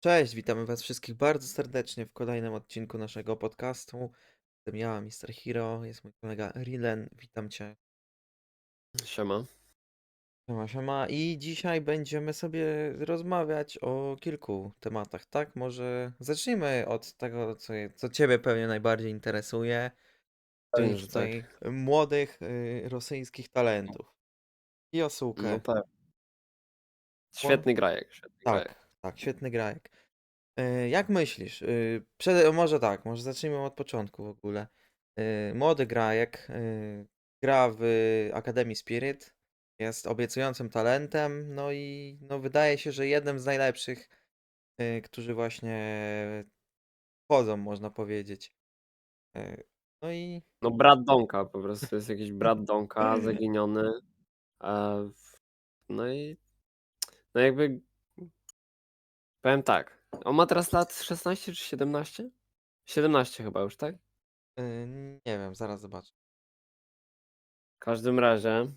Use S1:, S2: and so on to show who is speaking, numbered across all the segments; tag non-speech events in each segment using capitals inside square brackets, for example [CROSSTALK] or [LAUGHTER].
S1: Cześć, witamy Was wszystkich bardzo serdecznie w kolejnym odcinku naszego podcastu. Jestem ja, Mr. Hero, jest mój kolega Rilen, witam Cię.
S2: Siema.
S1: Siema, siema. I dzisiaj będziemy sobie rozmawiać o kilku tematach, tak? Może zacznijmy od tego, co, co Ciebie pewnie najbardziej interesuje, czyli
S2: Pewnie, tak.
S1: tutaj młodych y, rosyjskich talentów.
S2: No
S1: Yosuke.
S2: pewnie. Świetny grajek, świetny grajek.
S1: Tak, świetny grajek. E, Jak myślisz? y, Przede, może tak, może zacznijmy od początku w ogóle. Y, Młody grajek y, gra w Akademii Spirit, jest obiecującym talentem, no i no wydaje się, że jednym z najlepszych, którzy właśnie wchodzą, można powiedzieć. Y, No i
S2: No brat Donka po prostu, jest jakiś brat Donka [LAUGHS] zaginiony. E, w- no i no jakby powiem tak. On ma teraz lat 16 czy 17? 17 chyba już, tak?
S1: y, nie wiem, zaraz zobaczę.
S2: W każdym razie,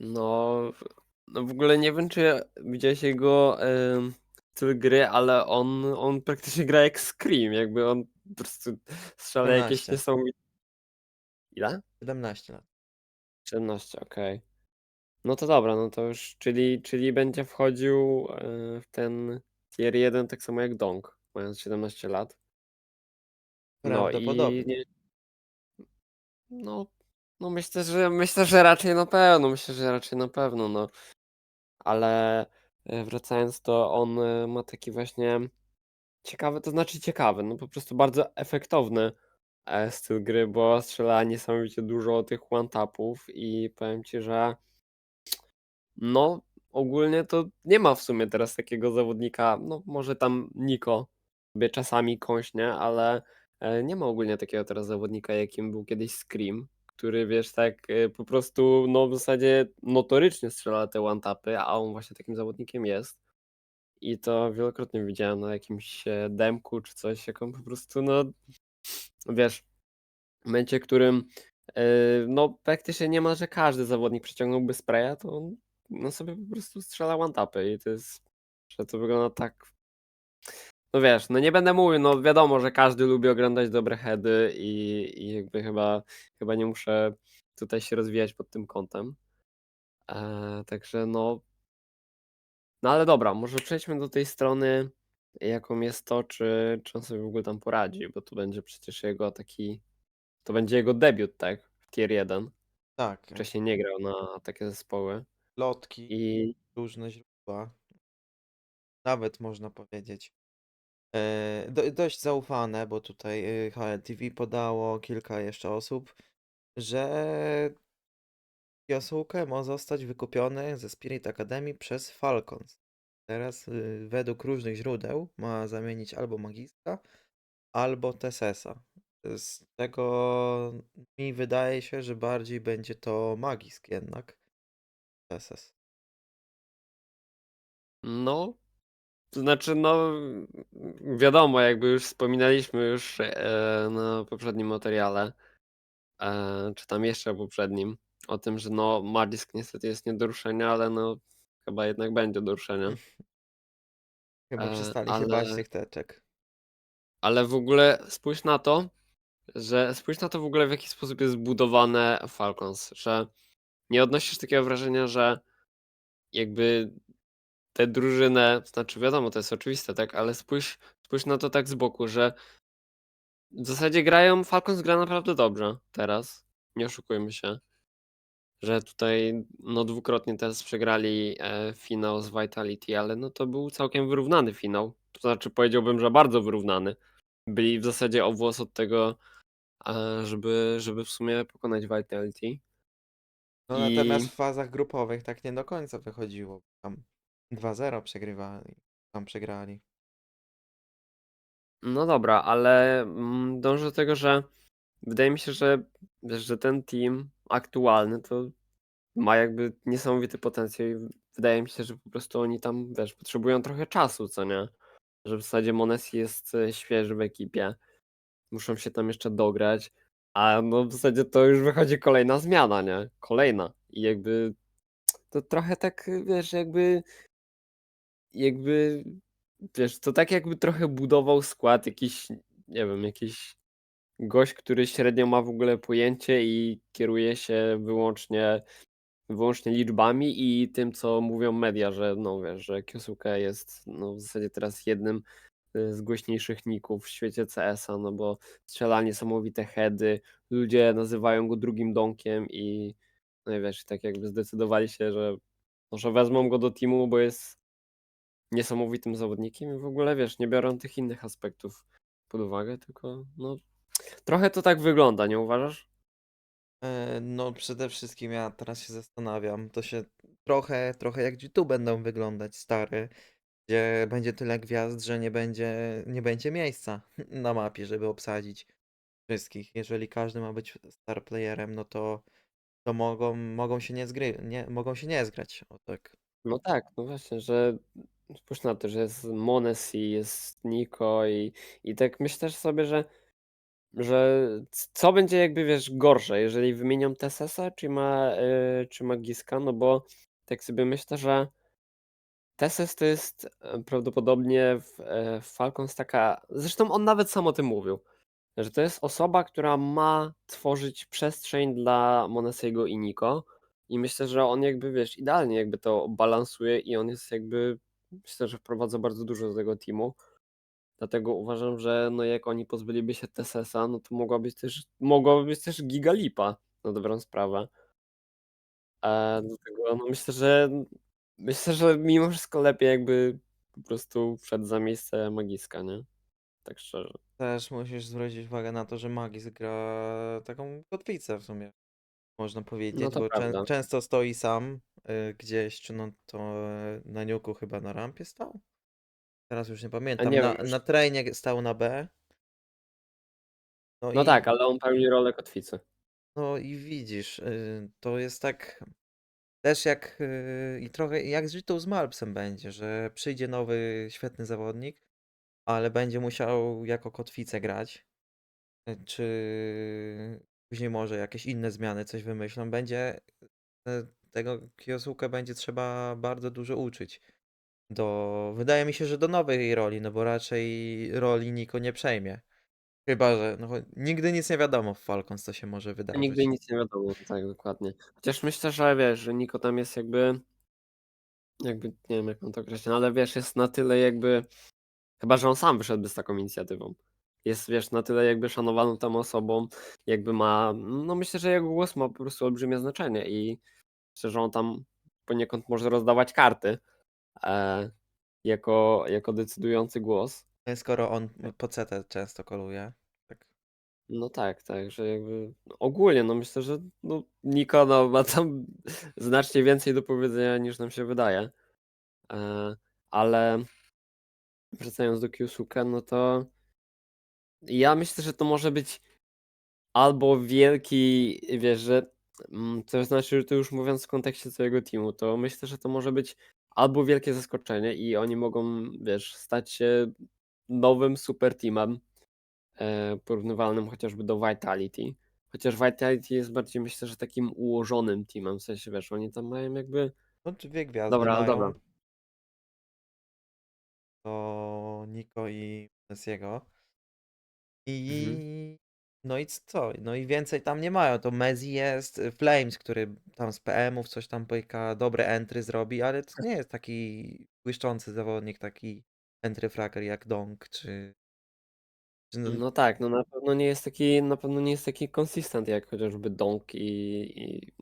S2: no, w- no w ogóle nie wiem, czy widziałeś jego em, styl gry, ale on, on praktycznie gra jak Scream, jakby on po prostu strzela jakieś
S1: 17,
S2: niesamowite... Ile?
S1: 17 lat.
S2: 17, okej. No to dobra, no to już, czyli, czyli będzie wchodził e, w ten tier 1 tak samo jak Dong, mając 17 lat. No i
S1: Prawdopodobnie.
S2: nie, no, no myślę, że myślę, że raczej na pewno, myślę, że raczej na pewno, no. Ale e, wracając, to on e, ma taki właśnie ciekawy, to znaczy ciekawy, no po prostu bardzo efektowny e, styl gry, bo strzela niesamowicie dużo tych one-tapów i powiem ci, że No, ogólnie to nie ma w sumie teraz takiego zawodnika, no może tam Niko sobie czasami kąśnie, ale e, nie ma ogólnie takiego teraz zawodnika, jakim był kiedyś Scream, który wiesz, tak e, po prostu no w zasadzie notorycznie strzela te one-tapy, a on właśnie takim zawodnikiem jest. I to wielokrotnie widziałem na jakimś e, demku czy coś, jak on po prostu, no wiesz, w momencie, w którym no praktycznie niemalże każdy zawodnik przeciągnąłby spraya, to on no sobie po prostu strzela one-tapy i to jest, że to wygląda tak no wiesz, no nie będę mówił, no wiadomo, że każdy lubi oglądać dobre heady i, i jakby chyba, chyba nie muszę tutaj się rozwijać pod tym kątem. E, także no, no ale dobra, może przejdźmy do tej strony, jaką jest to, czy, czy on sobie w ogóle tam poradzi, bo to będzie przecież jego taki, to będzie jego debiut, tak, w tier 1.
S1: Tak,
S2: Wcześniej nie grał na takie zespoły
S1: plotki,
S2: i
S1: różne źródła, nawet można powiedzieć. E, do, dość zaufane, bo tutaj y, HLTV podało kilka jeszcze osób, że Yasuke ma zostać wykupiony ze Spirit Academy przez Falcons. Teraz y, według różnych źródeł ma zamienić albo Magistra, albo Tesesa. Z tego mi wydaje się, że bardziej będzie to Magisk jednak. Teses.
S2: no, to znaczy no wiadomo, jakby już wspominaliśmy już e, na poprzednim materiale, e, czy tam jeszcze poprzednim, o tym, że no Magisk niestety jest nie do ruszenia, ale no chyba jednak będzie do ruszenia. [LAUGHS]
S1: Chyba
S2: E,
S1: przestali się bać tych teczek.
S2: ale w ogóle spójrz na to, że spójrz na to w ogóle w jaki sposób jest zbudowane Falcons, że nie odnosisz takiego wrażenia, że jakby tę drużynę, znaczy wiadomo, to jest oczywiste, tak, ale spójrz, spójrz na to tak z boku, że w zasadzie grają, Falcons gra naprawdę dobrze teraz, nie oszukujmy się, że tutaj no dwukrotnie teraz przegrali e, finał z Vitality, ale no to był całkiem wyrównany finał, to znaczy powiedziałbym, że bardzo wyrównany. Byli w zasadzie o włos od tego, e, żeby, żeby w sumie pokonać Vitality.
S1: No
S2: I
S1: natomiast w fazach grupowych tak nie do końca wychodziło. Tam 2-0 przegrywali. Tam przegrali.
S2: no dobra, ale mm, dążę do tego, że wydaje mi się, że, że ten team aktualny to ma jakby niesamowity potencjał i wydaje mi się, że po prostu oni tam, wiesz, potrzebują trochę czasu, co nie? Że w zasadzie Monesi jest e, świeży w ekipie, muszą się tam jeszcze dograć, a no w zasadzie to już wychodzi kolejna zmiana, nie? Kolejna. I jakby to trochę tak, wiesz, jakby jakby wiesz, to tak jakby trochę budował skład jakiś, nie wiem, jakiś gość, który średnio ma w ogóle pojęcie i kieruje się wyłącznie wyłącznie liczbami i tym, co mówią media, że no wiesz, że Kyosuke jest no w zasadzie teraz jednym z głośniejszych ników w świecie CS-a, no bo strzela niesamowite heady, ludzie nazywają go drugim donkiem i no i wiesz, tak jakby zdecydowali się, że może wezmą go do teamu, bo jest niesamowitym zawodnikiem i w ogóle wiesz, nie biorą tych innych aspektów pod uwagę, tylko no trochę to tak wygląda, nie uważasz?
S1: E, No, przede wszystkim ja teraz się zastanawiam, to się trochę, trochę jak G2 będą wyglądać stary, będzie tyle gwiazd, że nie będzie, nie będzie miejsca [LAUGHS] na mapie, żeby obsadzić wszystkich. Jeżeli każdy ma być star playerem, no to, to mogą, mogą się nie zgry, nie, mogą się nie zgrać. O tak.
S2: No tak, no właśnie, że spójrz na to, że jest Monesi, jest Niko i, i tak myślę sobie, że, że co będzie jakby wiesz gorsze, jeżeli wymienią TSS-a czy ma, y, czy ma Giska, no bo tak sobie myślę, że TSS to jest e, prawdopodobnie w, e, Falcons taka, zresztą on nawet sam o tym mówił, że to jest osoba, która ma tworzyć przestrzeń dla Monesiego i Niko. I myślę, że on jakby, wiesz, idealnie jakby to balansuje i on jest jakby, myślę, że wprowadza bardzo dużo do tego teamu. Dlatego uważam, że no jak oni pozbyliby się TSS-a, no to mogła być też, mogłaby być też giga lipa, na dobrą sprawę. E, dlatego no myślę, że myślę, że mimo wszystko lepiej jakby po prostu wszedł za miejsce Magiska, nie? Tak szczerze.
S1: Też musisz zwrócić uwagę na to, że Magis gra taką kotwicę w sumie, można
S2: No
S1: powiedzieć,
S2: to
S1: bo czę, często stoi sam y, gdzieś, czy no to y, na niuku chyba na rampie stał? Teraz już nie pamiętam.
S2: nie
S1: Na,
S2: już.
S1: na trainie stał na B. No
S2: No
S1: i,
S2: tak, ale on pełni rolę kotwicy.
S1: no i widzisz, y, to jest tak też jak y, i trochę jak z Żytą z Malpsem będzie, że przyjdzie nowy świetny zawodnik, ale będzie musiał jako kotwicę grać. y, Czy później może jakieś inne zmiany coś wymyślą, będzie y, tego Kiosuke będzie trzeba bardzo dużo uczyć. Do, wydaje mi się, że do nowej roli, no bo raczej roli Niko nie przejmie. Chyba, że no, nigdy nic nie wiadomo w Falcons, co się może
S2: Nigdy
S1: wydarzyć.
S2: nic nie wiadomo, tak dokładnie. Chociaż myślę, że wiesz, że Niko tam jest jakby, jakby nie wiem jak on to określić, no ale wiesz, jest na tyle jakby, chyba że on sam wyszedłby z taką inicjatywą. Jest, wiesz, na tyle jakby szanowaną tam osobą, jakby ma, no myślę, że jego głos ma po prostu olbrzymie znaczenie i myślę, że on tam poniekąd może rozdawać karty e, jako, jako decydujący głos.
S1: Skoro on po CT często koluje. Tak.
S2: No tak, tak, że jakby no ogólnie, no myślę, że no Niko no, ma tam [LAUGHS] znacznie więcej do powiedzenia niż nam się wydaje. E, ale wracając do Kyosuke, no to ja myślę, że to może być albo wielki, wiesz, że mm, to znaczy, że to już mówiąc w kontekście całego teamu, to myślę, że to może być albo wielkie zaskoczenie i oni mogą, wiesz, stać się nowym super teamem, e, porównywalnym chociażby do Vitality. Chociaż Vitality jest bardziej, myślę, że takim ułożonym teamem, w sensie, wiesz, oni tam mają jakby...
S1: No dwie gwiazdy
S2: Dobra,
S1: mają.
S2: dobra.
S1: To Niko i Messiego.
S2: Mhm.
S1: I no i co? No i więcej tam nie mają. To Mezzi jest, y, Flames, który tam z PM-ów coś tam pyka, dobre entry zrobi, ale to nie jest taki błyszczący zawodnik, taki entry frager jak Dong, czy, czy no,
S2: No tak, no na pewno nie jest taki, na pewno nie jest taki konsystent jak chociażby Donk i, i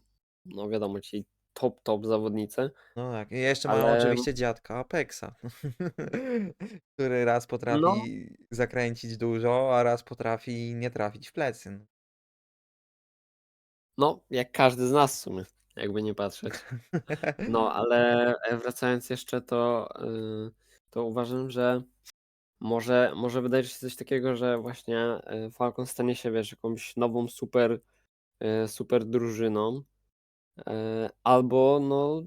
S2: no wiadomo, ci top, top zawodnicy,
S1: no tak. I jeszcze mają
S2: ale
S1: oczywiście dziadka Apexa, [LAUGHS] który raz
S2: no,
S1: potrafi zakręcić dużo, a raz potrafi nie trafić w plecy. no.
S2: no jak każdy z nas w sumie, jakby nie patrzeć. [LAUGHS] No, ale e, wracając jeszcze, to, y, to uważam, że może, może wydarzy się coś takiego, że właśnie y, Falcon stanie się, wiesz, jakąś nową super, y, super drużyną, e, albo no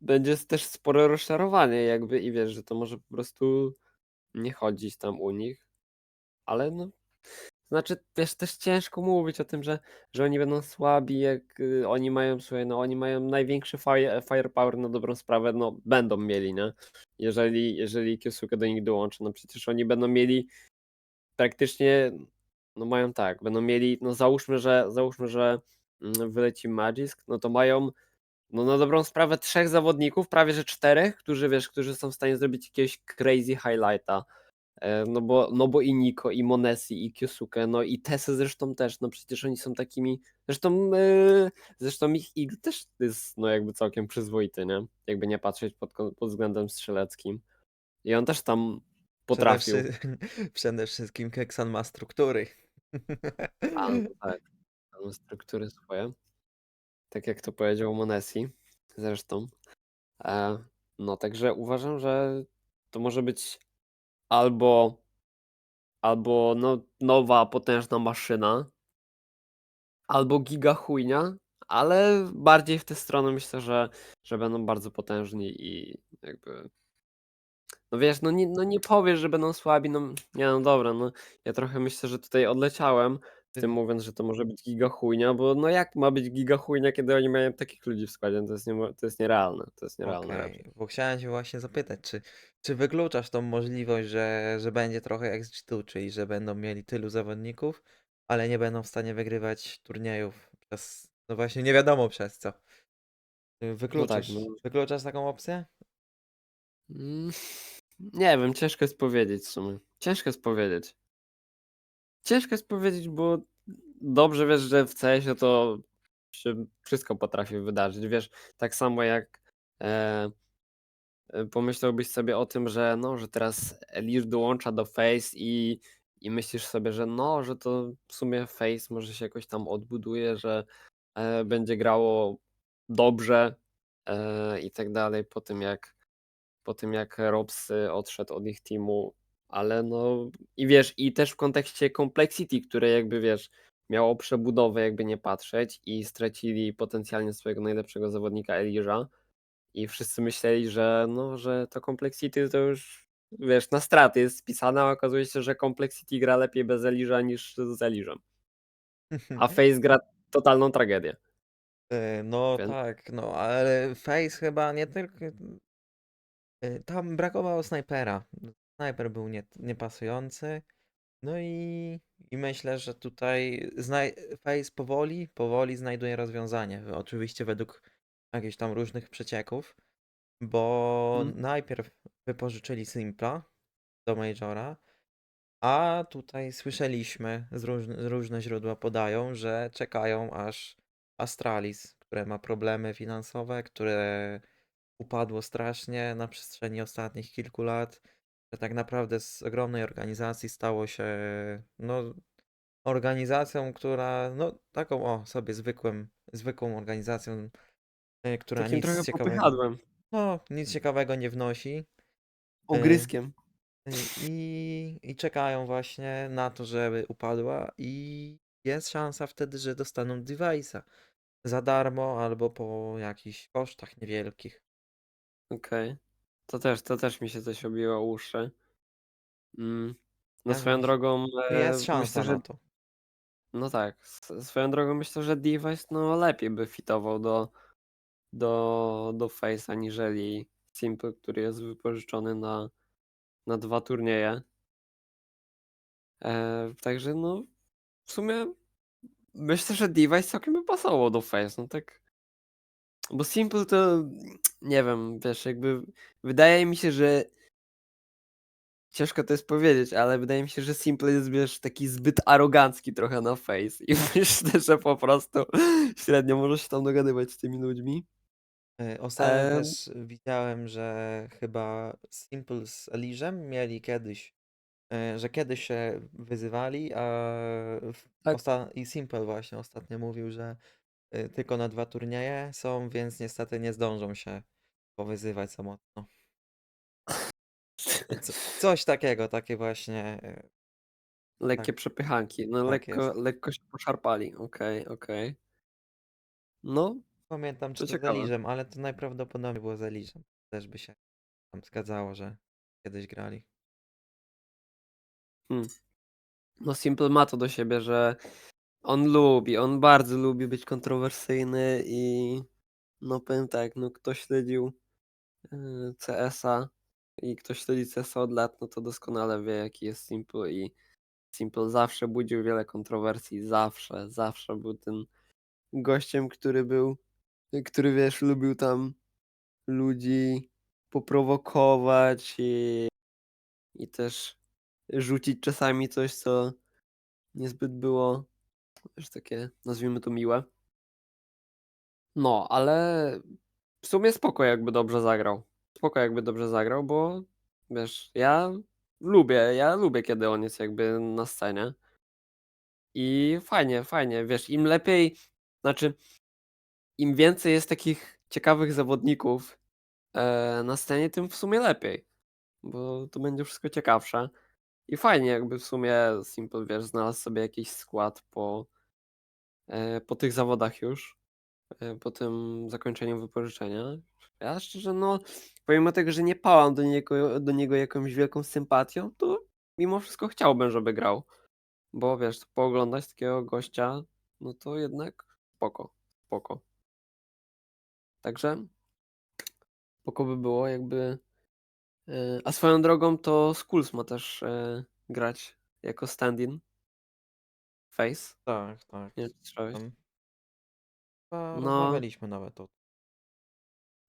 S2: będzie też spore rozczarowanie jakby i wiesz, że to może po prostu nie chodzić tam u nich, ale no Znaczy, wiesz, też ciężko mówić o tym, że, że oni będą słabi, jak y, oni mają, słuchaj, no oni mają największy fire, firepower na dobrą sprawę, no będą mieli, nie? Jeżeli, jeżeli Kyosuke do nich dołączy, no przecież oni będą mieli praktycznie, no mają tak, będą mieli, no załóżmy, że załóżmy, że mm, wyleci Magisk, no to mają no na dobrą sprawę trzech zawodników, prawie że czterech, którzy wiesz, którzy są w stanie zrobić jakiegoś crazy highlighta. E, No bo, no bo i Niko, i Monesi, i Kyosuke, no i Tese zresztą też, no przecież oni są takimi, zresztą, e, zresztą ich IG też jest no jakby całkiem przyzwoity, nie? Jakby nie patrzeć pod, pod względem strzeleckim. I on też tam potrafił.
S1: Przede, wszy- [LAUGHS] przede wszystkim Keksan ma struktury.
S2: A, no [LAUGHS] tak, tam struktury swoje. Tak jak to powiedział Monesi zresztą. E, no także uważam, że to może być albo, albo no, nowa, potężna maszyna, albo giga chujnia, ale bardziej w tę stronę myślę, że, że będą bardzo potężni i jakby. No wiesz, no nie, no nie powiesz, że będą słabi, no nie no dobra, no ja trochę myślę, że tutaj odleciałem tym mówiąc, że to może być giga chujnia, bo no jak ma być giga chujnia, kiedy oni mają takich ludzi w składzie, no to jest, nie, to jest nierealne, to jest nierealne
S1: Okej,
S2: raczej.
S1: bo chciałem się właśnie zapytać, czy, czy wykluczasz tą możliwość, że, że będzie trochę jak z G2, czyli że będą mieli tylu zawodników, ale nie będą w stanie wygrywać turniejów przez, no właśnie nie wiadomo przez co. Y,
S2: No tak,
S1: Wykluczysz,
S2: no.
S1: wykluczasz taką opcję?
S2: Mm, [LAUGHS] Nie wiem, ciężko jest powiedzieć w sumie. Ciężko jest powiedzieć. Ciężko jest powiedzieć, bo dobrze wiesz, że w CS-ie to się wszystko potrafi wydarzyć. Wiesz, tak samo jak e, e, pomyślałbyś sobie o tym, że no, że teraz Elish dołącza do Face i, i myślisz sobie, że no, że to w sumie Face może się jakoś tam odbuduje, że e, będzie grało dobrze e, i tak dalej po tym jak po tym jak Robs y, odszedł od ich teamu, ale no i wiesz, i też w kontekście Complexity, które jakby wiesz, miało przebudowę jakby nie patrzeć i stracili potencjalnie swojego najlepszego zawodnika Eliża i wszyscy myśleli, że no, że to Complexity to już wiesz, na straty jest spisane, a okazuje się, że Complexity gra lepiej bez Eliża niż z Eliżem, a Face gra totalną tragedię.
S1: Y, No
S2: Więc
S1: tak, no ale Face chyba nie tylko. y, Tam brakowało snajpera. Snajper był nie, niepasujący. No i, i myślę, że tutaj znaj- Face powoli, powoli znajduje rozwiązanie. Oczywiście według jakichś tam różnych przecieków, bo
S2: mm,
S1: najpierw wypożyczyli Simpla do Majora, a tutaj słyszeliśmy, z różne, różne źródła podają, że czekają aż Astralis, które ma problemy finansowe, które upadło strasznie na przestrzeni ostatnich kilku lat, że tak naprawdę z ogromnej organizacji stało się no, organizacją, która no taką o sobie zwykłym, zwykłą organizacją, y, która
S2: takim
S1: nic
S2: trochę
S1: ciekawego,
S2: popychadłem,
S1: no nic ciekawego nie wnosi. y,
S2: ogryskiem.
S1: y, I, I czekają właśnie na to, żeby upadła i jest szansa wtedy, że dostaną device'a za darmo albo po jakichś kosztach niewielkich.
S2: Okej. To też, to też mi się coś obiło o uszy. Mm. No
S1: Tak
S2: swoją drogą
S1: Jest
S2: e,
S1: szansa
S2: myślę, że
S1: na to.
S2: no tak, s- swoją drogą myślę, że Device no lepiej by fitował do, do, do Face'a aniżeli Simple, który jest wypożyczony na, na dwa turnieje. E, także no w sumie myślę, że Device całkiem by pasował do Face, no tak. Bo Simple to nie wiem, wiesz, jakby wydaje mi się, że Ciężko to jest powiedzieć, ale wydaje mi się, że Simple jest wiesz, taki zbyt arogancki trochę na face i [LAUGHS] myślę, że po prostu średnio może się tam dogadywać z tymi ludźmi.
S1: Y, Ostatnio
S2: Em,
S1: też widziałem, że chyba Simple z Eliżem mieli kiedyś, y, że kiedyś się wyzywali, a w-
S2: tak,
S1: osta- i Simple właśnie ostatnio mówił, że tylko na dwa turnieje są, więc niestety nie zdążą się powyzywać za mocno. [LAUGHS] Co, coś takiego, takie właśnie, y,
S2: lekkie
S1: tak,
S2: przepychanki, no
S1: tak
S2: lekko,
S1: jest.
S2: lekko się poszarpali, okej, okej. No,
S1: Pamiętam, czy
S2: to
S1: to z
S2: ciekawe.
S1: Eliżem, ale to najprawdopodobniej było z Eliżem. Też by się tam zgadzało, że kiedyś grali.
S2: Hmm. no Simple ma to do siebie, że on lubi, on bardzo lubi być kontrowersyjny i no powiem tak, no kto śledził, yy, CS-a i kto śledzi CS-a od lat, no to doskonale wie jaki jest Simple i Simple zawsze budził wiele kontrowersji, zawsze, zawsze był tym gościem, który był, który wiesz, lubił tam ludzi poprowokować i, i też rzucić czasami coś, co niezbyt było, wiesz, takie, nazwijmy to miłe. No, ale w sumie spoko jakby dobrze zagrał. Spoko jakby dobrze zagrał, bo wiesz, ja lubię, ja lubię kiedy on jest jakby na scenie. I fajnie, fajnie, wiesz, im lepiej, znaczy im więcej jest takich ciekawych zawodników e, na scenie, tym w sumie lepiej, bo to będzie wszystko ciekawsze. I fajnie jakby w sumie Simple, wiesz, znalazł sobie jakiś skład po, po tych zawodach już, e, po tym zakończeniu wypożyczenia. Ja szczerze, no, pomimo tego, że nie pałam do niego, do niego jakąś wielką sympatią, to mimo wszystko chciałbym, żeby grał. Bo wiesz, pooglądać takiego gościa, no to jednak spoko, spoko. Także spoko by było jakby... e, A swoją drogą to Skulls ma też e, grać jako stand-in. Face.
S1: Tak, tak.
S2: Nie słyszałeś.
S1: Chyba
S2: No.
S1: rozmawialiśmy nawet o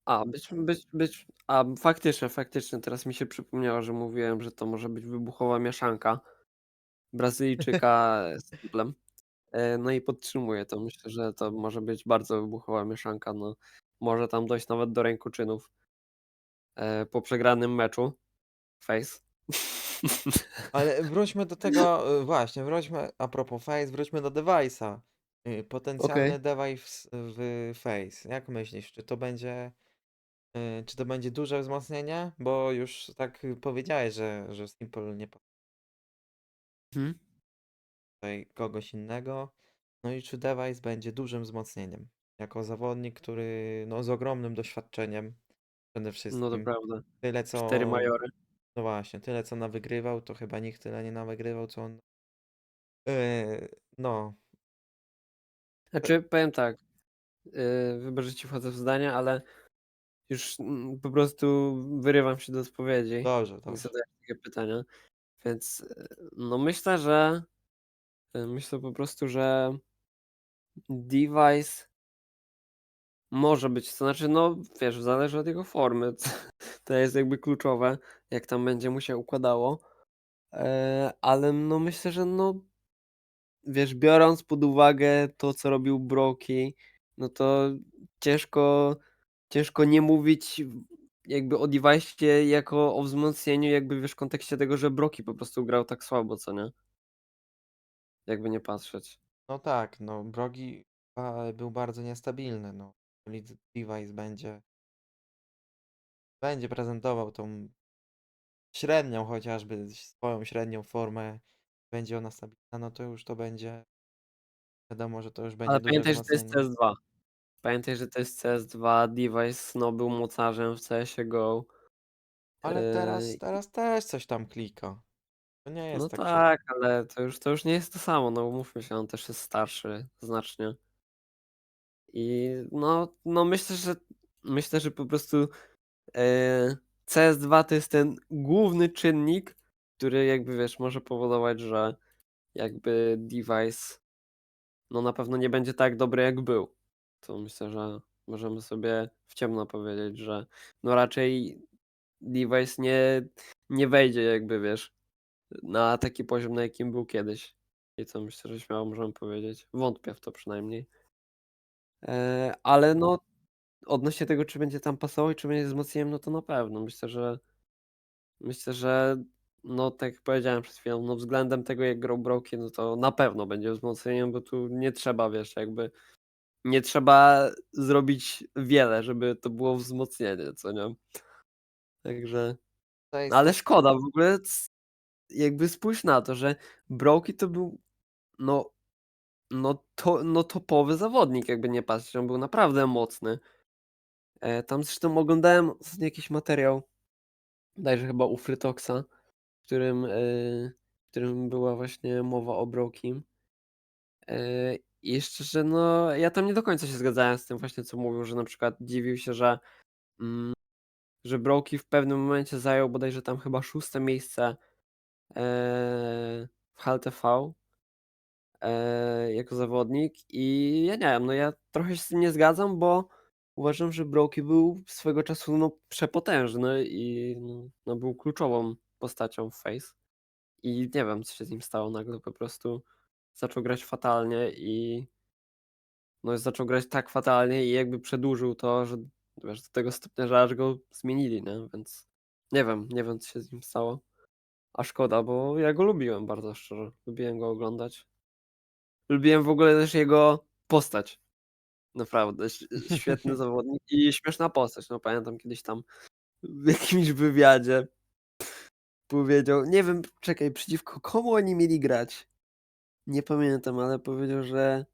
S2: A, być, być, być. A, faktycznie, faktycznie, teraz mi się przypomniało, że mówiłem, że to może być wybuchowa mieszanka Brazylijczyka [LAUGHS] z Simplem. E, No i podtrzymuję to. Myślę, że to może być bardzo wybuchowa mieszanka. No, może tam dojść nawet do rękoczynów e, po przegranym meczu. Face. [LAUGHS]
S1: Ale [LAUGHS] wróćmy do tego, y, właśnie, wróćmy, a propos Face, wróćmy do Device'a. Y, Potencjalny device w Face. Jak myślisz, czy to będzie, y, czy to będzie duże wzmocnienie? Bo już tak powiedziałeś, że, że Simple nie pa-
S2: Mhm.
S1: tutaj kogoś innego. No i czy Device będzie dużym wzmocnieniem? Jako zawodnik, który no, z ogromnym doświadczeniem przede
S2: No to
S1: wszystkim.
S2: prawda.
S1: Tyle
S2: Cztery
S1: co,
S2: majory.
S1: No właśnie, tyle co nawygrywał, to chyba nikt tyle nie nawygrywał, co on. Yy, no,
S2: Znaczy, powiem tak. Yy, wybacz, że ci wchodzę w zdanie, ale już mm, po prostu wyrywam się do odpowiedzi
S1: dobrze,
S2: i
S1: dobrze.
S2: zadaję takie pytania. Więc yy, no myślę, że yy, myślę po prostu, że device może być, to znaczy, no wiesz, zależy od jego formy. [LAUGHS] To jest jakby kluczowe, jak tam będzie mu się układało. E, ale no myślę, że no wiesz, biorąc pod uwagę to, co robił Broki, no to ciężko, ciężko nie mówić jakby o device'ie jako o wzmocnieniu, jakby wiesz, w kontekście tego, że Broki po prostu grał tak słabo, co nie? Jakby nie patrzeć.
S1: No tak, no Brogi a, był bardzo niestabilny, no. Jeżeli Device będzie, będzie prezentował tą średnią chociażby, swoją średnią formę, będzie ona stabilna, no to już to będzie, wiadomo, że to już będzie
S2: Ale
S1: duże
S2: pamiętaj, że to jest
S1: wzmocnienie.
S2: CS2. Pamiętaj, że to jest CS2, device no był mocarzem w CS GO.
S1: Ale teraz,
S2: Yy,
S1: teraz też coś tam klika. To nie
S2: no
S1: jest tak, że...
S2: tak, ale to już, to już nie jest to samo, no umówmy się, on też jest starszy znacznie. I no, no myślę, że myślę, że po prostu CS2 to jest ten główny czynnik, który jakby wiesz, może powodować, że jakby device no na pewno nie będzie tak dobry jak był. To myślę, że możemy sobie w ciemno powiedzieć, że no raczej device nie, nie wejdzie jakby wiesz na taki poziom, na jakim był kiedyś. I co myślę, że śmiało możemy powiedzieć. Wątpię w to przynajmniej. E, ale no Odnośnie tego, czy będzie tam pasował i czy będzie wzmocnieniem, no to na pewno. Myślę, że myślę, że no tak jak powiedziałem przed chwilą, no względem tego jak grał Broki, no to na pewno będzie wzmocnieniem, bo tu nie trzeba, wiesz, jakby nie trzeba zrobić wiele, żeby to było wzmocnienie, co nie? Także,
S1: jest
S2: ale szkoda w ogóle, jakby spójrz na to, że Broki to był, no, no, to, no topowy zawodnik, jakby nie patrzeć, on był naprawdę mocny. E, Tam zresztą oglądałem jakiś materiał, bodajże chyba u Frytoxa, w którym, yy, w którym była właśnie mowa o Brokim. Yy, I szczerze, no ja tam nie do końca się zgadzałem z tym właśnie, co mówił, że na przykład dziwił się, że, mm, że Broki w pewnym momencie zajął bodajże tam chyba szóste miejsce w HLTV yy, jako zawodnik i ja nie wiem, no ja trochę się z tym nie zgadzam, bo uważam, że Broki był swego czasu no, przepotężny i no, był kluczową postacią w Face. I nie wiem, co się z nim stało nagle, po prostu zaczął grać fatalnie i no zaczął grać tak fatalnie i jakby przedłużył to, że wiesz, do tego stopnia, że aż go zmienili, nie? Więc nie wiem, nie wiem, co się z nim stało. A szkoda, bo ja go lubiłem bardzo szczerze. Lubiłem go oglądać. Lubiłem w ogóle też jego postać. Naprawdę, [LAUGHS] świetny zawodnik i śmieszna postać. No pamiętam kiedyś tam w jakimś wywiadzie powiedział, nie wiem, czekaj, przeciwko komu oni mieli grać? Nie pamiętam, ale powiedział, że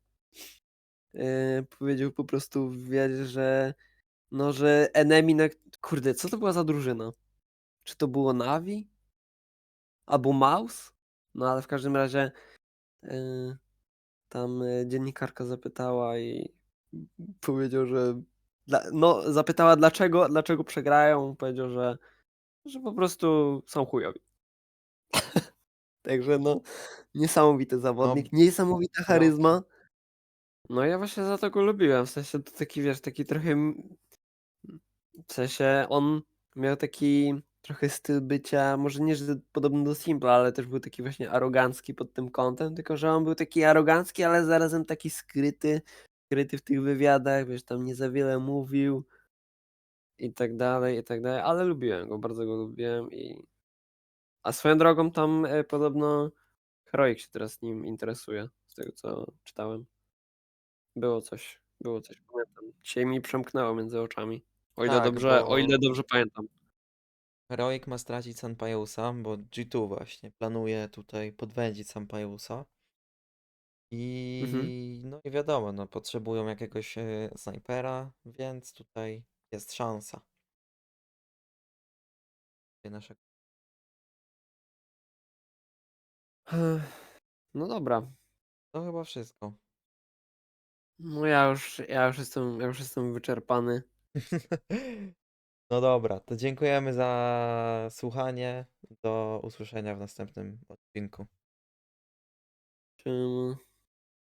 S2: yy, powiedział po prostu w wywiadzie, że no, że enemy na... Kurde, co to była za drużyna? Czy to było Navi? Albo Mouse? No ale w każdym razie yy, tam yy, dziennikarka zapytała i powiedział, że no zapytała dlaczego, dlaczego przegrają, powiedział, że, że po prostu są chujowi. [LAUGHS] Także no niesamowity zawodnik, niesamowita
S1: Broki.
S2: charyzma. No ja właśnie za to go lubiłem, w sensie to taki wiesz, taki trochę w sensie on miał taki trochę styl bycia, może nie, że podobny do Simpla, ale też był taki właśnie arogancki pod tym kątem, tylko że on był taki arogancki, ale zarazem taki skryty, skryty w tych wywiadach, wiesz, tam nie za wiele mówił i tak dalej, i tak dalej, ale lubiłem go, bardzo go lubiłem i... A swoją drogą tam e, podobno Heroic się teraz nim interesuje, z tego co czytałem. Było coś, było coś, pamiętam. Dzisiaj mi przemknęło między oczami. O ile
S1: Tak,
S2: dobrze, o ile
S1: bo-
S2: dobrze pamiętam.
S1: Heroic ma stracić Sanpayusa, bo G2 właśnie planuje tutaj podwędzić Sanpayusa. I
S2: Mhm.
S1: no i wiadomo, no potrzebują jakiegoś e, snajpera, więc tutaj jest szansa. [SIGHS]
S2: No dobra.
S1: To chyba wszystko.
S2: No ja już, ja już jestem, ja już jestem wyczerpany. [LAUGHS]
S1: No dobra, to dziękujemy za słuchanie. Do usłyszenia w następnym odcinku.
S2: Czym...